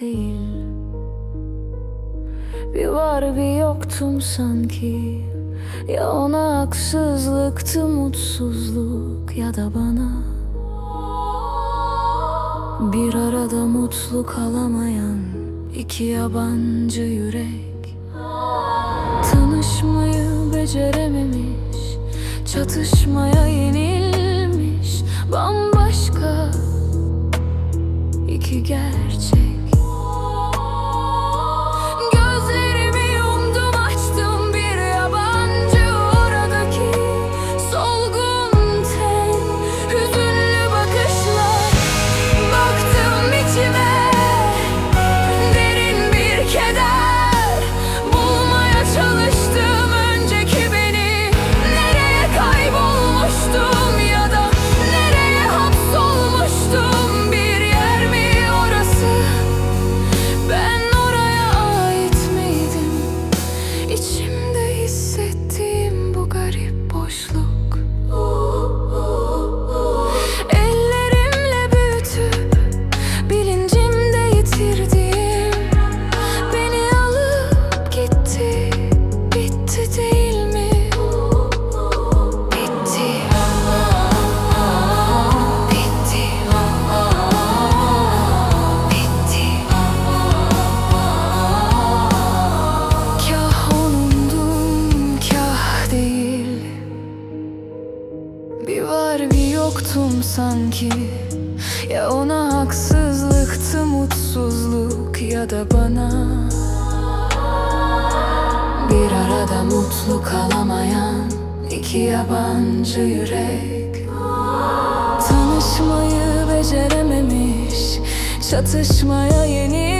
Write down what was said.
değil. Bir var bir yoktum sanki. Ya ona haksızlıktı mutsuzluk ya da bana. Bir arada mutlu kalamayan iki yabancı yürek. Tanışmayı becerememiş Çatışmaya yenilmiş. Bambaşka yoktum sanki. Ya ona haksızlıktı mutsuzluk ya da bana. Bir arada mutlu kalamayan iki yabancı yürek. Tanışmayı becerememiş Çatışmaya yeni